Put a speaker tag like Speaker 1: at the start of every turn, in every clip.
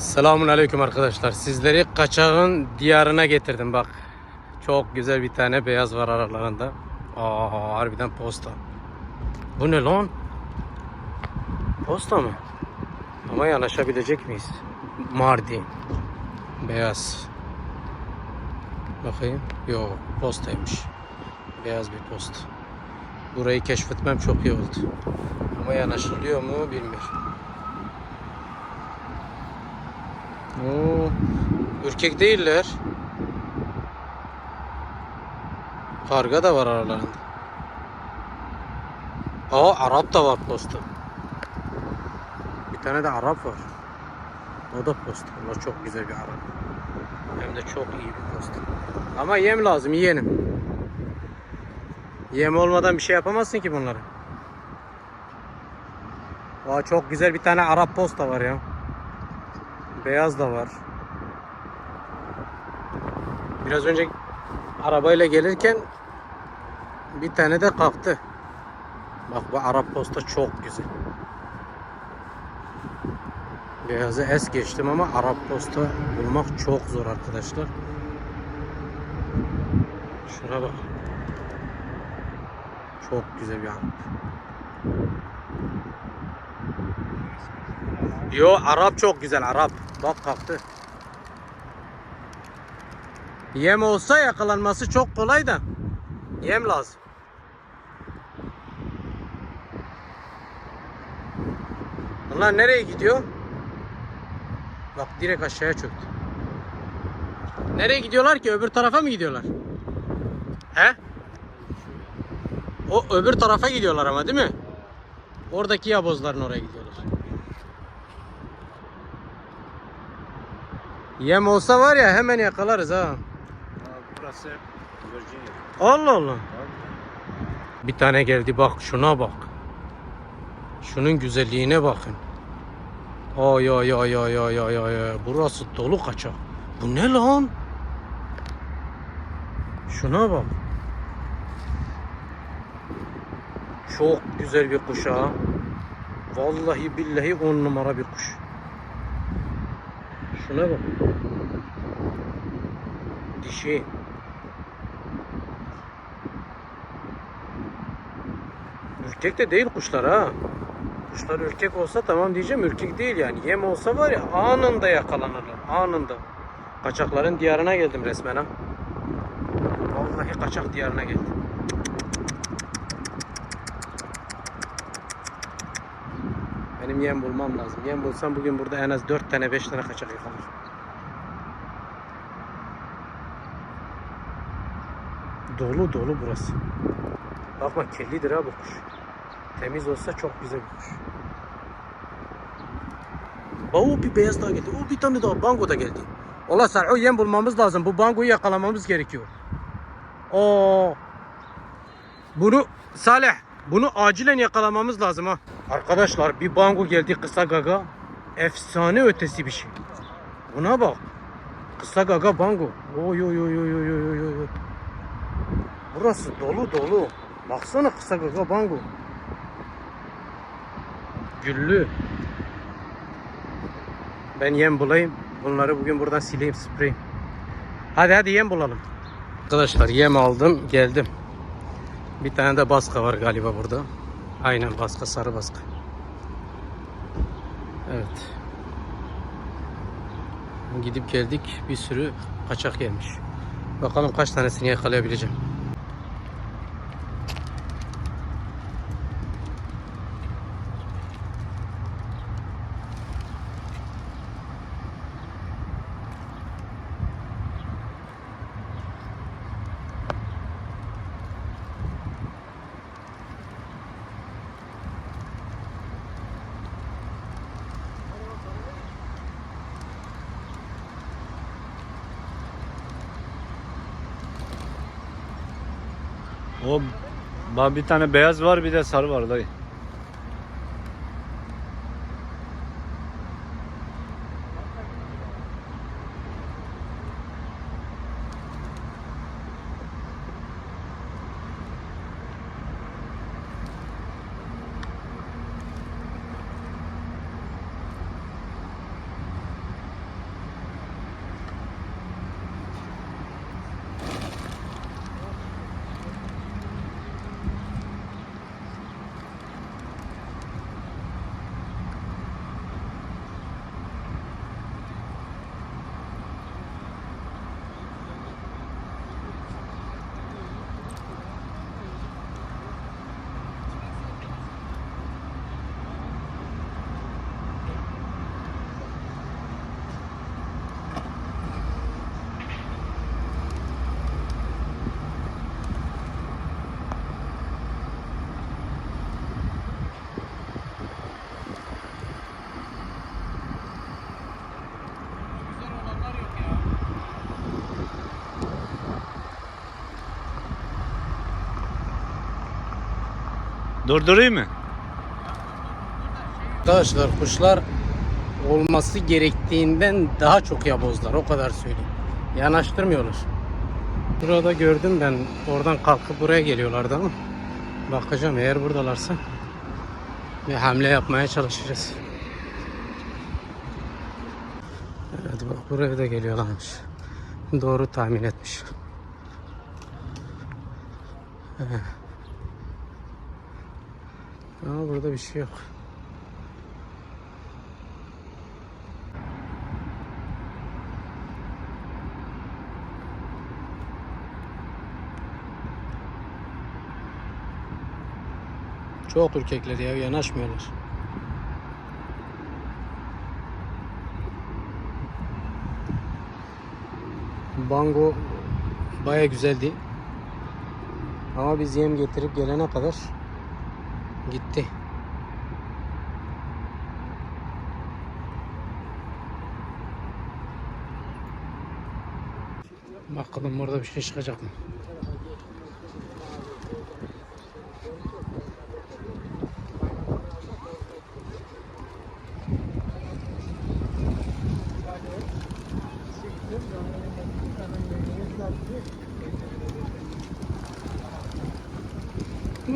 Speaker 1: Selamun aleyküm arkadaşlar. Sizleri kaçağın diyarına getirdim bak. Çok güzel bir tane beyaz var aralarında. Aa harbiden posta. Bu ne lan? Posta mı? Ama yanaşabilecek miyiz? Mardin. Beyaz. Bakayım. Yok postaymış. Beyaz bir posta. Burayı keşfetmem çok iyi oldu. Ama yanaşılıyor mu bilmiyorum. Oo, ürkek değiller. Karga da var aralarında. Aa Arap da var posta. Bir tane de Arap var. O da posta. O çok güzel bir Arap. Hem de çok iyi bir posta. Ama yem lazım yiyelim. Yem olmadan bir şey yapamazsın ki bunları. Aa çok güzel bir tane Arap posta var ya. Beyaz da var. Biraz önce arabayla gelirken bir tane de kalktı. Bak bu Arap posta çok güzel. Beyazı es geçtim ama Arap posta bulmak çok zor arkadaşlar. Şuna bak. Çok güzel bir Arap. Yo Arap çok güzel Arap. Bak kalktı. Yem olsa yakalanması çok kolay da. Yem lazım. Bunlar nereye gidiyor? Bak direkt aşağıya çöktü. Nereye gidiyorlar ki? Öbür tarafa mı gidiyorlar? He? O öbür tarafa gidiyorlar ama değil mi? Oradaki yabozların oraya gidiyorlar. Yem olsa var ya hemen yakalarız ha.
Speaker 2: Burası Virginia.
Speaker 1: Allah Allah. Bir tane geldi bak şuna bak. Şunun güzelliğine bakın. Ay ay ay ay ay ay ay. Burası dolu kaçak. Bu ne lan? Şuna bak. Çok güzel bir kuş ha. Vallahi billahi on numara bir kuş. Şuna bak. Dişi. Ürkek de değil kuşlar ha. Kuşlar ürkek olsa tamam diyeceğim ürkek değil yani. Yem olsa var ya anında yakalanırlar. Anında. Kaçakların diyarına geldim resmen ha. Vallahi kaçak diyarına geldim. Benim yem bulmam lazım. Yem bulsam bugün burada en az 4 tane 5 tane kaçak yakalar. Dolu dolu burası. Bakma kirlidir ha bu kuş. Temiz olsa çok güzel bir kuş. Oo bir beyaz daha geldi. Oo bir tane daha bango da geldi. Ola Sarı yem bulmamız lazım. Bu bangoyu yakalamamız gerekiyor. Oo. Bunu Salih bunu acilen yakalamamız lazım ha. Arkadaşlar bir bango geldi kısa gaga. Efsane ötesi bir şey. Buna bak. Kısa gaga bango. Oy oy oy oy oy oy oy. Burası dolu dolu. Baksana kısa gaga bango. Güllü. Ben yem bulayım. Bunları bugün buradan sileyim sprey. Hadi hadi yem bulalım. Arkadaşlar yem aldım geldim. Bir tane de baska var galiba burada. Aynen baska sarı baska. Evet. Gidip geldik bir sürü kaçak gelmiş. Bakalım kaç tanesini yakalayabileceğim.
Speaker 2: O bir tane beyaz var bir de sarı var dayı. Durdurayım mı?
Speaker 1: Arkadaşlar kuşlar olması gerektiğinden daha çok yabozlar o kadar söyleyeyim. Yanaştırmıyorlar. Burada gördüm ben oradan kalkıp buraya geliyorlardı ama bakacağım eğer buradalarsa bir hamle yapmaya çalışacağız. Evet bak buraya da geliyorlarmış. Doğru tahmin etmiş. Evet. Ama burada bir şey yok. Çok ürkekler ya yanaşmıyorlar. Bango baya güzeldi. Ama biz yem getirip gelene kadar gitti. Bakalım burada bir şey çıkacak mı?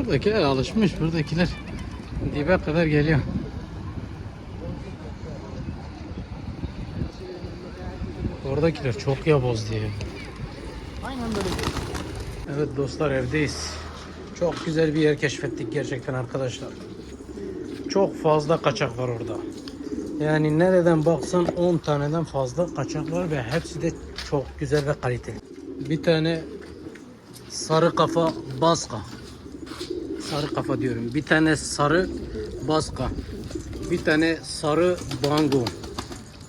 Speaker 1: Buradakiler alışmış. Buradakiler dibe kadar geliyor. Oradakiler çok yaboz diye. Evet dostlar evdeyiz. Çok güzel bir yer keşfettik gerçekten arkadaşlar. Çok fazla kaçak var orada. Yani nereden baksan 10 taneden fazla kaçak var ve hepsi de çok güzel ve kaliteli. Bir tane sarı kafa baska. Sarı kafa diyorum. Bir tane sarı baska. Bir tane sarı bango.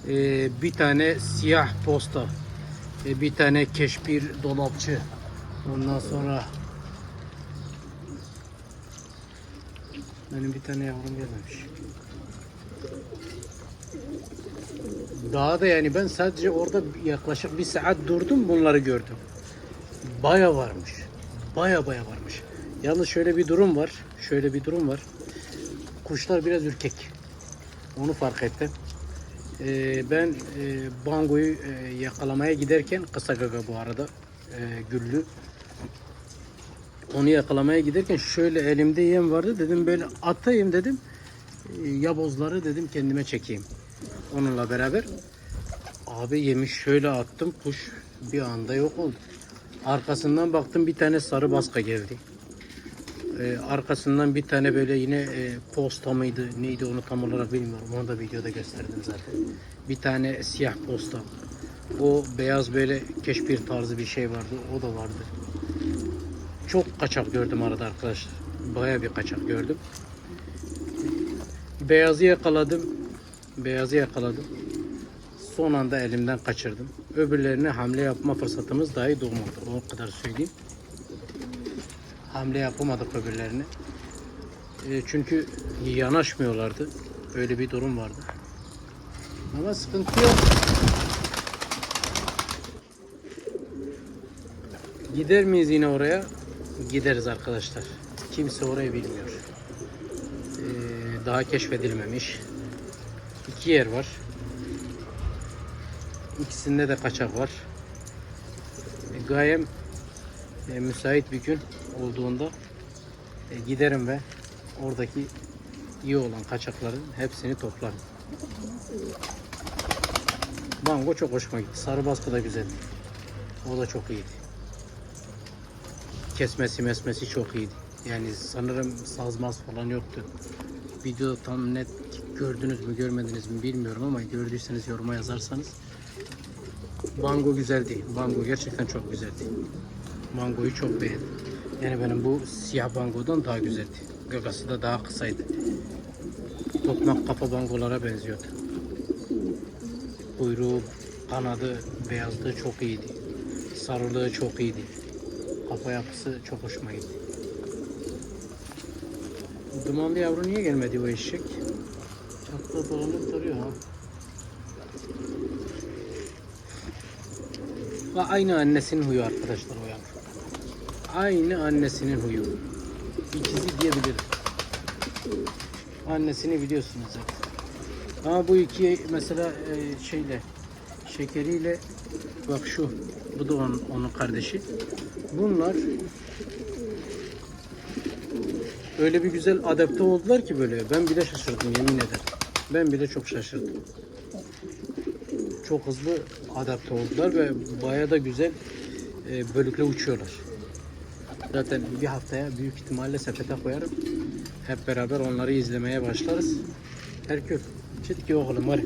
Speaker 1: Ee, bir tane siyah posta. Ee, bir tane keşbir dolapçı. Ondan sonra benim bir tane yavrum gelmemiş. Daha da yani ben sadece orada yaklaşık bir saat durdum bunları gördüm. Baya varmış. Baya baya varmış. Yalnız şöyle bir durum var. Şöyle bir durum var. Kuşlar biraz ürkek. Onu fark ettim. Ee, ben e, bangoyu e, yakalamaya giderken kısa gaga bu arada e, güllü. Onu yakalamaya giderken şöyle elimde yem vardı dedim böyle atayım dedim. E, yabozları dedim kendime çekeyim. Onunla beraber. Abi yemiş şöyle attım kuş bir anda yok oldu. Arkasından baktım bir tane sarı baska geldi. Ee, arkasından bir tane böyle yine e, posta mıydı neydi onu tam olarak bilmiyorum. Onu da videoda gösterdim zaten. Bir tane siyah posta. O beyaz böyle keşbir tarzı bir şey vardı. O da vardı. Çok kaçak gördüm arada arkadaşlar. Baya bir kaçak gördüm. Beyazı yakaladım. Beyazı yakaladım. Son anda elimden kaçırdım. Öbürlerine hamle yapma fırsatımız dahi doğmadı. O kadar söyleyeyim. Hamle yapamadık öbürlerine. E, çünkü yanaşmıyorlardı. Öyle bir durum vardı. Ama sıkıntı yok. Gider miyiz yine oraya? Gideriz arkadaşlar. Kimse orayı bilmiyor. Ee, daha keşfedilmemiş. İki yer var. İkisinde de kaçak var. E, gayem e, müsait bir gün olduğunda e, giderim ve oradaki iyi olan kaçakların hepsini toplarım. Bango çok hoşuma gitti. Sarı baskı da güzeldi. O da çok iyiydi. Kesmesi mesmesi çok iyiydi. Yani sanırım sazmaz falan yoktu. Videoda tam net gördünüz mü görmediniz mi bilmiyorum ama gördüyseniz yoruma yazarsanız Bango güzeldi. Bango gerçekten çok güzeldi. Bangoyu çok beğendim. Yani benim bu siyah bangodan daha güzeldi. Gagası da daha kısaydı. Tokmak kafa bangolara benziyordu. Kuyruğu, kanadı, beyazlığı çok iyiydi. Sarılığı çok iyiydi. Kafa yapısı çok hoşuma gitti. Dumanlı yavru niye gelmedi o eşek? Çatıda dolanıp duruyor ha. Ve aynı annesinin huyu arkadaşlar. Aynı annesinin huyu. İkizi diyebilirim. Annesini biliyorsunuz zaten. Ama bu iki mesela e, şeyle şekeriyle bak şu bu da onun, onun kardeşi. Bunlar öyle bir güzel adapte oldular ki böyle. Ben bile şaşırdım yemin ederim. Ben bile çok şaşırdım. Çok hızlı adapte oldular ve baya da güzel e, bölükle uçuyorlar. Zaten bir haftaya büyük ihtimalle sepete koyarım. Hep beraber onları izlemeye başlarız. Herkül. Çıt ki oğlum var.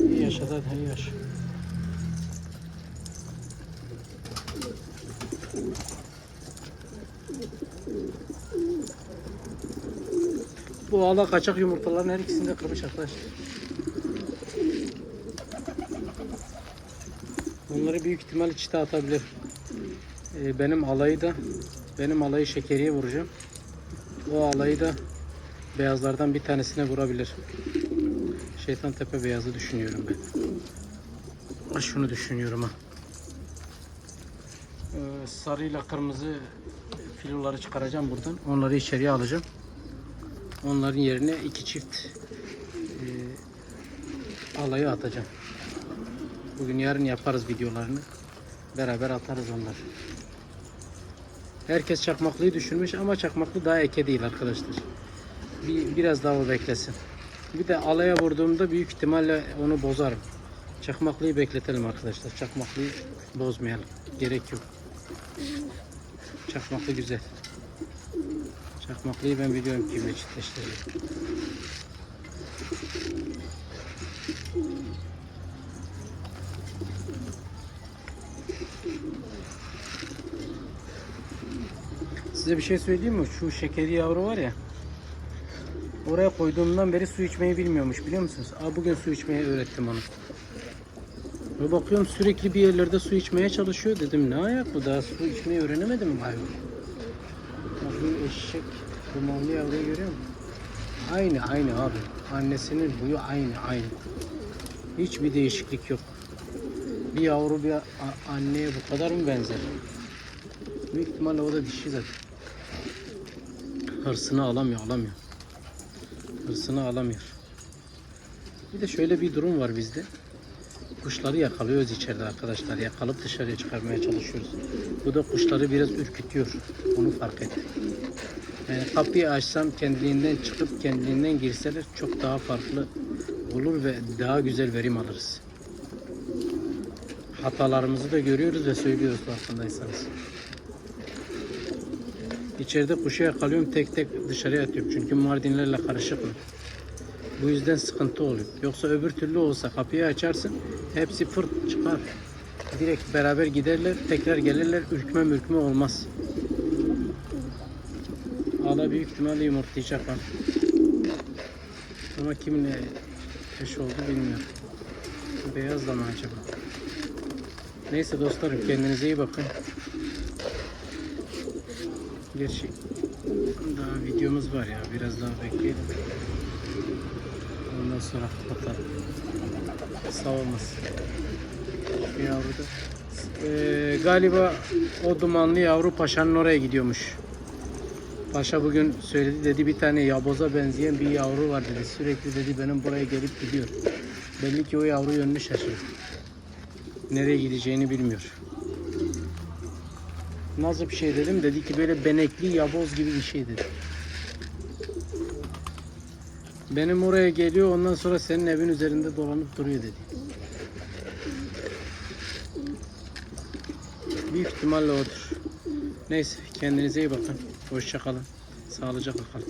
Speaker 1: İyi yaşa zaten iyi yaşa. Bu ağla kaçak yumurtaların her ikisini de kırmış arkadaşlar. Bunları büyük ihtimal çite atabilir. Ee, benim alayı da benim alayı şekeriye vuracağım. O alayı da beyazlardan bir tanesine vurabilir. Şeytan tepe beyazı düşünüyorum ben. Ha, Şunu düşünüyorum ha. Ee, sarıyla kırmızı filoları çıkaracağım buradan. Onları içeriye alacağım. Onların yerine iki çift e, alayı atacağım. Bugün yarın yaparız videolarını. Beraber atarız onları. Herkes çakmaklıyı düşürmüş ama çakmaklı daha eke değil arkadaşlar. Bir, biraz daha o beklesin. Bir de alaya vurduğumda büyük ihtimalle onu bozarım. Çakmaklıyı bekletelim arkadaşlar. Çakmaklıyı bozmayalım. Gerek yok. Çakmaklı güzel. Çakmaklıyı ben biliyorum kimle çiftleştiriyor. Size bir şey söyleyeyim mi? Şu şekeri yavru var ya. Oraya koyduğumdan beri su içmeyi bilmiyormuş biliyor musunuz? Aa, bugün su içmeyi öğrettim onu. Ve bakıyorum sürekli bir yerlerde su içmeye çalışıyor. Dedim ne ayak bu daha su içmeyi öğrenemedi mi hayvan? Bak bu eşek mavi yavruyu görüyor musun? Aynı aynı abi. Annesinin huyu aynı aynı. Hiçbir değişiklik yok. Bir yavru bir anneye bu kadar mı benzer? Büyük ihtimalle o da dişi zaten. Hırsını alamıyor, alamıyor. Hırsını alamıyor. Bir de şöyle bir durum var bizde. Kuşları yakalıyoruz içeride arkadaşlar. Yakalıp dışarıya çıkarmaya çalışıyoruz. Bu da kuşları biraz ürkütüyor. Onu fark ettim. Yani kapıyı açsam kendiliğinden çıkıp kendiliğinden girseler çok daha farklı olur ve daha güzel verim alırız. Hatalarımızı da görüyoruz ve söylüyoruz farkındaysanız. İçeride kuşu yakalıyorum tek tek dışarıya atıyorum. Çünkü mardinlerle karışık mı? Bu yüzden sıkıntı oluyor. Yoksa öbür türlü olsa kapıyı açarsın hepsi fırt çıkar. Direkt beraber giderler tekrar gelirler ürkme mürkme olmaz. Ağla büyük ihtimalle yumurtlayacak lan. Ama kiminle eş oldu bilmiyorum. Beyaz da mı acaba? Neyse dostlarım kendinize iyi bakın. Gerçi daha videomuz var ya biraz daha bekleyelim. Ondan sonra kapatalım. Sağ olmasın. Yavru da. Ee, galiba o dumanlı yavru paşanın oraya gidiyormuş. Paşa bugün söyledi dedi bir tane yaboza benzeyen bir yavru var dedi. Sürekli dedi benim buraya gelip gidiyor. Belli ki o yavru yönünü şaşırdı. Nereye gideceğini bilmiyor. Nasıl bir şey dedim? Dedi ki böyle benekli yaboz gibi bir şey dedi. Benim oraya geliyor ondan sonra senin evin üzerinde dolanıp duruyor dedi. Büyük ihtimalle odur. Neyse kendinize iyi bakın. Hoşça kalın. Sağlıcakla kalın.